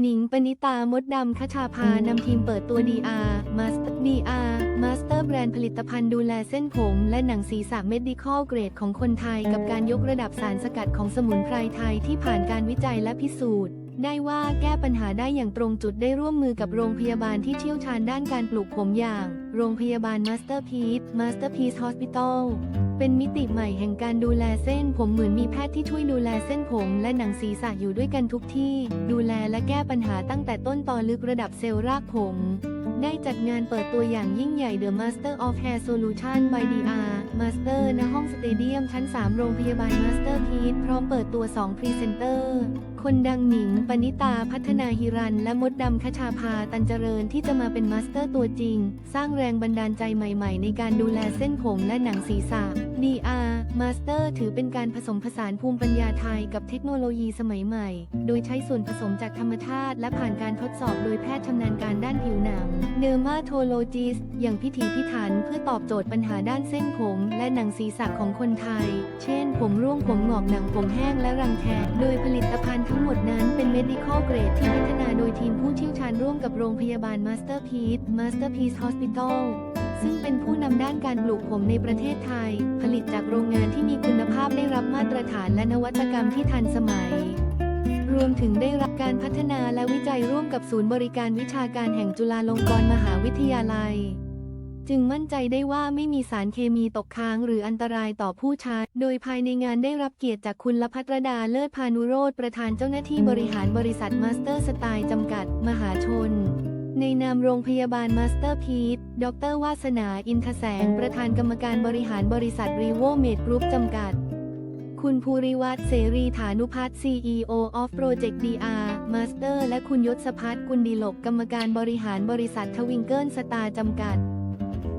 หนิงปณิตามดดำคชาพานำทีมเปิดตัว DR Master DR Master แบรนด์ผลิตภัณฑ์ดูแลเส้นผม และหนังศีรษะ Medical Grade ของคนไทย กับการยกระดับสารสกัดของสมุนไพรไทยที่ผ่านการวิจัยและพิสูจน์ ได้ว่าแก้ปัญหาได้อย่างตรงจุดได้ร่วมมือกับโรงพยาบาลที่เชี่ยวชาญด้านการปลูกผมอย่าง โรงพยาบาล Masterpiece Masterpiece Hospital เป็นมิติใหม่แห่งการดูแลเส้นผมเหมือนมีแพทย์ที่ช่วยดูแลเส้นผมและหนังศีรษะอยู่ด้วยกันทุกที่ ดูแลและแก้ปัญหาตั้งแต่ต้นตอลึกระดับเซลล์รากผม ได้จัดงานเปิดตัวอย่างยิ่งใหญ่ The Master of Hair Solution by DR Master ณห้องสเตเดียมชั้น 3 โรงพยาบาล Masterpiece พร้อมเปิดตัว 2 พรีเซนเตอร์คนดังหนิง ปณิตา พัฒนาฮิรัน และมดดำคชาภา ตันเจริญที่จะมาเป็นมาสเตอร์ตัวจริง สร้างแรงบันดาลใจใหม่ๆ ในการดูแลเส้นผมและหนังศีรษะ DR Master ถือเป็นการผสมผสานภูมิปัญญาไทยกับเทคโนโลยีสมัยใหม่ โดยใช้ส่วนผสมจากธรรมชาติและผ่านการทดสอบโดยแพทย์ชำนาญการด้านผิวหนัง Dermatologist อย่างพิถีพิถันเพื่อตอบโจทย์ปัญหาด้านเส้นผม และหนังศีรษะของคนไทย เช่น ผมร่วงผมหงอกหนังผมแห้งและรังแคโดยผลิตภัณฑ์ทั้งหมดนั้นเป็น medical grade ที่พัฒนาโดยทีมผู้เชี่ยวชาญร่วมกับโรงพยาบาล Masterpiece Masterpiece Hospital ซึ่งเป็นผู้นำด้านการปลูกผมในประเทศไทย ผลิตจากโรงงานที่มีคุณภาพได้รับมาตรฐานและนวัตกรรมที่ทันสมัย รวมถึงได้รับการพัฒนาและวิจัยร่วมกับศูนย์บริการวิชาการแห่งจุฬาลงกรณ์มหาวิทยาลัย จึงมั่นใจได้ว่าไม่มีสารเคมีตกค้างหรืออันตรายต่อผู้ใช้ โดยภายในงานได้รับเกียรติจากคุณลพัทรดาเลิศพานุโรธประธานเจ้าหน้าที่บริหารบริษัทมาสเตอร์สไตล์จำกัด มหาชนในนามโรงพยาบาลมาสเตอร์พีทดรวาสนา อินทแสง ประธานกรรมการบริหารบริษัทรีโวเมดกรุ๊ปจำกัด คุณภูริวัตรเสรีฐานุพัฒน์ CEO of Project DR Master และคุณยศพัฒน์กุลดีหลกกรรมการบริหารบริษัททวิงเกิลสตาร์จำกัด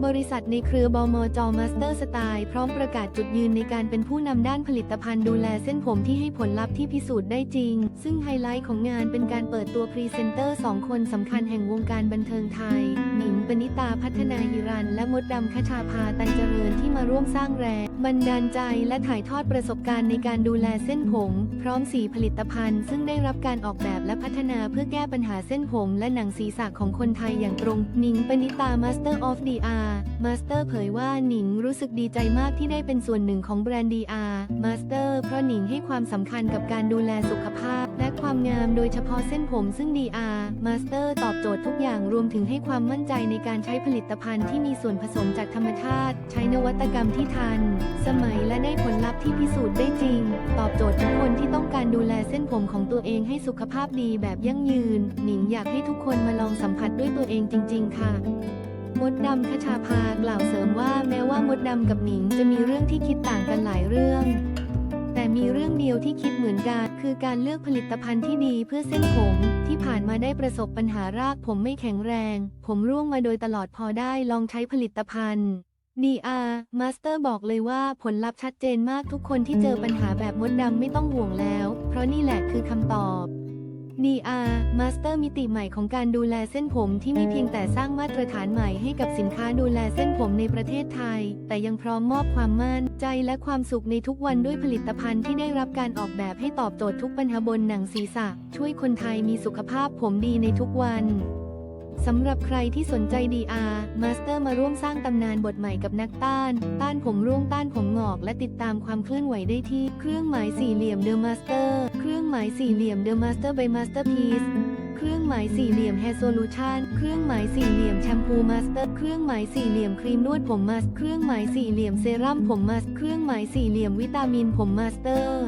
บริษัทในเครือบมจมาสเตอร์สไตล์พร้อมประกาศจุดยืนในการเป็นผู้นำด้านผลิตภัณฑ์ดูแลเส้นผมที่ให้ผลลัพธ์ที่พิสูจน์ได้จริง ซึ่งไฮไลท์ของงานเป็นการเปิดตัวพรีเซนเตอร์ 2 คนสำคัญแห่งวงการบันเทิงไทย หนิงปณิตาพัฒนาฮิรัน และมดดำคชาภาตันเจริญที่มาร่วมสร้างแรงบันดาลใจและถ่ายทอดประสบการณ์ในการดูแลเส้นผม พร้อมสีผลิตภัณฑ์ ซึ่งได้รับการออกแบบและพัฒนาเพื่อแก้ปัญหาเส้นผม และหนังศีรษะของคนไทยอย่างตรง หนิงปณิตา Master of DR Master เผยว่าหนิงรู้สึกดีใจมากที่ได้เป็นส่วนหนึ่งของแบรนด์ DR Master เพราะหนิงให้ความสำคัญกับการดูแลสุขภาพ และความงามโดยเฉพาะเส้นผมซึ่ง DR Master ตอบโจทย์ทุกอย่างรวมถึงให้ความมั่นใจในการใช้ผลิตภัณฑ์ที่มีส่วนผสมจากธรรมชาติ ใช้นวัตกรรมที่ทัน สมัยและได้ผลลัพธ์ที่พิสูจน์ได้จริง ตอบโจทย์ทุกคนที่ต้องการดูแลเส้นผมของตัวเองให้สุขภาพดีแบบยั่งยืน หนิงอยากให้ทุกคนมาลองสัมผัสด้วยตัวเองจริง ๆ ค่ะ มดดำคชาภากล่าวเสริมว่าแม้ว่ามดดำกับหนิงจะมีเรื่องที่คิดต่างกันหลายเรื่อง แต่มีเรื่องเดียวที่คิดเหมือนกัน คือการเลือกผลิตภัณฑ์ที่ดีเพื่อเส้นผม ที่ผ่านมาได้ประสบปัญหารากผมไม่แข็งแรง ผมร่วงมาโดยตลอดพอได้ลองใช้ผลิตภัณฑ์ DR Master บอกเลยว่าผลลัพธ์ชัดเจนมากทุกคนที่เจอปัญหาแบบมดดำไม่ต้องห่วงแล้ว เพราะนี่แหละคือคำตอบ DR Master มิติใหม่ของการดูแลเส้นผมที่ไม่เพียงแต่สร้างมาตรฐานใหม่ให้กับสินค้าดูแลเส้นผมในประเทศไทย แต่ยังพร้อมมอบความมั่นใจและความสุขในทุกวันด้วยผลิตภัณฑ์ที่ได้รับการออกแบบให้ตอบโจทย์ทุกปัญหาบนหนังศีรษะ ช่วยคนไทยมีสุขภาพผมดีในทุกวัน สำหรับใครที่สนใจ DR Master มาร่วมสร้างตำนานบทใหม่กับนักต้าน ต้านผมร่วงต้านผมงอก และติดตามความเคลื่อนไหวได้ที่ เครื่องหมายสี่เหลี่ยม The Master เครื่องหมายสี่เหลี่ยม The Master by Masterpiece เครื่องหมายสี่เหลี่ยม Hair Solution เครื่องหมายสี่เหลี่ยมแชมพูมาสเตอร์เครื่องหมายสี่เหลี่ยมครีมนวดผมมาสเครื่องหมายสี่เหลี่ยมเซรั่มผมมาสเครื่องหมายสี่เหลี่ยมวิตามินผมมาสเตอร์